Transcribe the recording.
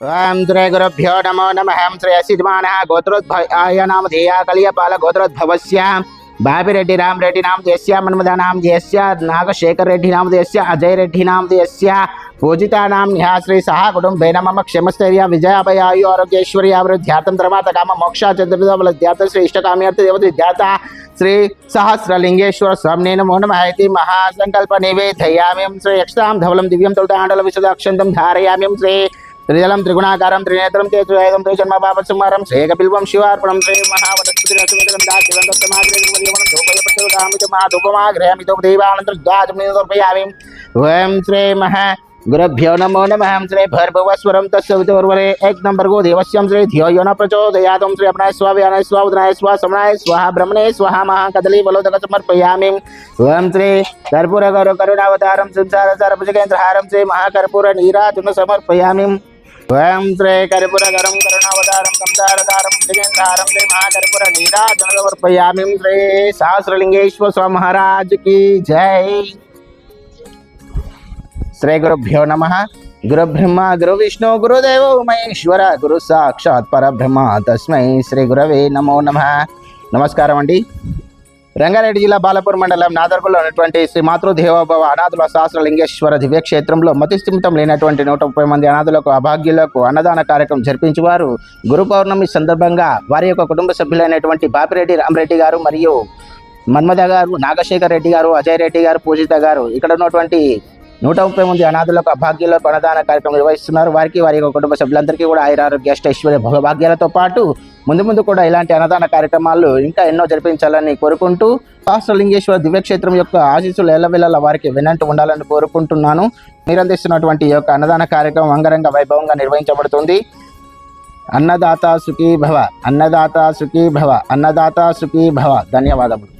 ओम नमो नम। हम श्री सिद्धमान गोत्रोद्भवाय नाम धिया कलियपाल गोत्रोद्भवस्य बाबी रेड्डी राम रेड्डी नाम देश मनमदा नाम देश नागशेखर रेड्डी नाम देश अजय रेड्डी नाम देश पूजिता नाम निहाश्री सह कुटुंबे नम। क्षमस्थैर्य विजयाभयायु आरोग्येश्वरी आवृद्ध्यार्थम धर्मात काम, मोक्ष चंद्रद्यार्थ श्री इष्टकाम्यर्थ देवद्यार्थ श्री सहस्रलिंगेश्वर स्वामी नमो नम इति महासंकल्प निवेदयाम्यं श्री यक्षतां, धवलं, दिव्यं तुलताण्डलं विशदाक्षन्तं धारयाम्यं श्री త్రిజలం త్రిగుణాకారం త్రినేత్రం తేజువేదం త్రిజన్మ పాపసుమారం శ్రేయకపిల్వం శివార్పణం శ్రీ మహావటస్పతిరసుగంధాగ్రహమితమాగ్రహమితోపదేవానంతర్ద్వాజమితోర్పయామి ఓం శ్రీ మహా गुरुभ्यो नमो नमः श्री भर्भवस्वरं तस्य वितुर्वरे एक नंबर को देवस्यं श्री धियो यो न प्रचोदयातं श्री अपनाय स्वाव्यानाय स्वावदनाय स्वासमनाय स्वाहा ब्रह्मणे स्वाहा महाकदली बलोदक समर्पयामि ओम श्री कर्पूर गौर करुणावतारं संसार सार भुजगेन्द्रहारं श्री महाकर्पूर नीराजन समर्पयामि స్వయం కరిపురగరం కరుణావతారం కంసారతారం శ్రీగంధారం శ్రీ మహాకరిపుర నీరాజన సమర్పయామి శ్రీ సహస్రలింగేశ్వర స్వామి మహారాజుకి జై. శ్రీ గురుభ్యో నమ. గురు గురు విష్ణు గురుదేవ మహేశ్వర గురు సాక్షాత్ పరబ్రహ్మ. తస్మై శ్రీ గురవే నమో నమ. నమస్కారం అండి రంగారెడ్డి జిల్లా బాలపూర్ మండలం నాదర్గుల్లో ఉన్నటువంటి శ్రీ మాతృదేవోభవ అనాథుల సహస్రలింగేశ్వర దివ్యక్షేత్రంలో మతిస్థిమితం లేనటువంటి నూట ముప్పై మంది అనాథులకు అభాగ్యులకు అన్నదాన కార్యక్రమం జరిపించేవారు. గురు పౌర్ణమి సందర్భంగా వారి యొక్క కుటుంబ సభ్యులైనటువంటి బాపిరెడ్డి రామరెడ్డి గారు మరియు మన్మద గారు నాగశేఖర్ రెడ్డి గారు అజయ్ రెడ్డి గారు పూజిత గారు ఇక్కడ ఉన్నటువంటి నూట ముప్పై మంది అనాథులకు అభాగ్యులకు అన్నదాన కార్యక్రమం నిర్వహిస్తున్నారు. వారికి వారి యొక్క కుటుంబ సభ్యులందరికీ కూడా ఆయురారోగ్య ఐశ్వర్య భోగభాగ్యాలతో పాటు ముందు ముందు కూడా ఇలాంటి అన్నదాన కార్యక్రమాలు ఇంకా ఎన్నో జరిపించాలని కోరుకుంటూ సహస్రలింగేశ్వర దివ్యక్షేత్రం యొక్క ఆశీస్సులు ఎల్లవెల్లల వారికి వినంటూ ఉండాలని కోరుకుంటున్నాను. మీరు అందిస్తున్నటువంటి యొక్క అన్నదాన కార్యక్రమం అంగరంగ వైభవంగా నిర్వహించబడుతుంది. అన్నదాత సుఖీ భవ అన్నదాత సుఖీ భవ అన్నదాత సుఖీ భవ ధన్యవాదములు.